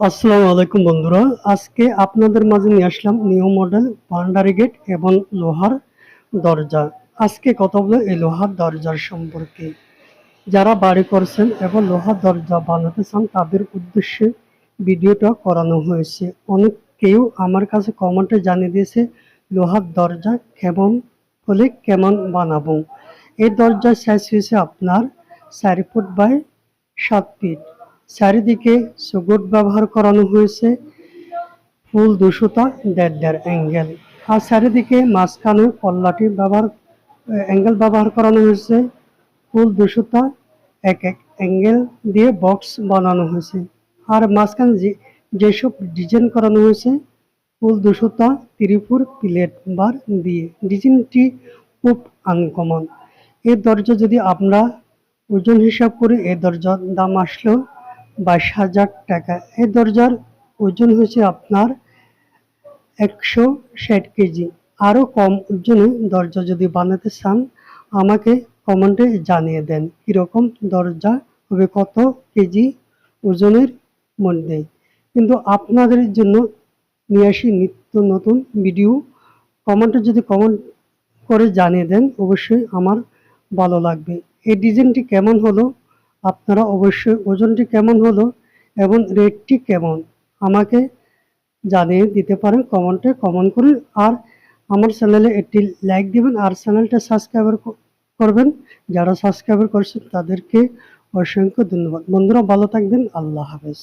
আসসালামু আলাইকুম বন্ধুরা। আজকে আপনাদের মাঝে নিয়ে আসলাম নিউ মডেল বাউন্ডারি গেট এবং লোহার দরজা। আজকে কথা বলব এই লোহার দরজার সম্পর্কে। যারা বাড়ি করছেন এবং লোহার দরজা বানাতে চান, তাদের উদ্দেশ্যে ভিডিওটা করানো হয়েছে। অনেক কেউ আমার কাছে কমেন্টে জানিয়ে দিয়েছে, লোহার দরজা কেমন হলে কেমন বানাবো? এই দরজার সাইজ হয়েছে আপনার চারি ফুট বাই সাত ফিট চারিদিকে সুগট ব্যবহার করানো হয়েছে। ফুল দুশোটা দেড় দেড় অ্যাঙ্গেল। আর চারিদিকে মাঝখানে পল্লাটি ব্যবহার, অ্যাঙ্গেল ব্যবহার করানো হয়েছে। ফুল দুশোটা এক এক অ্যাঙ্গেল দিয়ে বক্স বানানো হয়েছে। আর মাঝখানে যে, যেসব ডিজাইন করানো হয়েছে, ফুল দুশোটা ত্রিপুর প্লেট বার দিয়ে। ডিজাইনটি খুব আনকমন। এই দরজা যদি আমরা ওজন হিসাব করে এই দরজার দাম আসলো বাইশ হাজার টাকা। এই দরজার ওজন হয়েছে আপনার একশো ষাট কেজি। আরও কম ওজনে দরজা যদি বানাতে চান, আমাকে কমেন্টে জানিয়ে দেন কীরকম দরজা হবে, কত কেজি ওজনের মধ্যে। কিন্তু আপনাদের জন্য নিয়ে আসি নিত্য নতুন ভিডিও। কমেন্টে যদি কমেন্ট করে জানিয়ে দেন, অবশ্যই আমার ভালো লাগবে। এই ডিজাইনটি কেমন হলো? আপনারা অবশ্যই ওজনটি কেমন হলো এবং রেটটি কেমন? আমাকে জানিয়ে দিতে পারেন কমেন্টে, কমেন্ট করুন। আর আমার চ্যানেলে একটি লাইক দিবেন আর চ্যানেলটা সাবস্ক্রাইবার করবেন। যারা সাবস্ক্রাইবার করছেন তাদেরকে অসংখ্য ধন্যবাদ। বন্ধুরা, ভালো থাকবেন। আল্লাহ হাফেজ।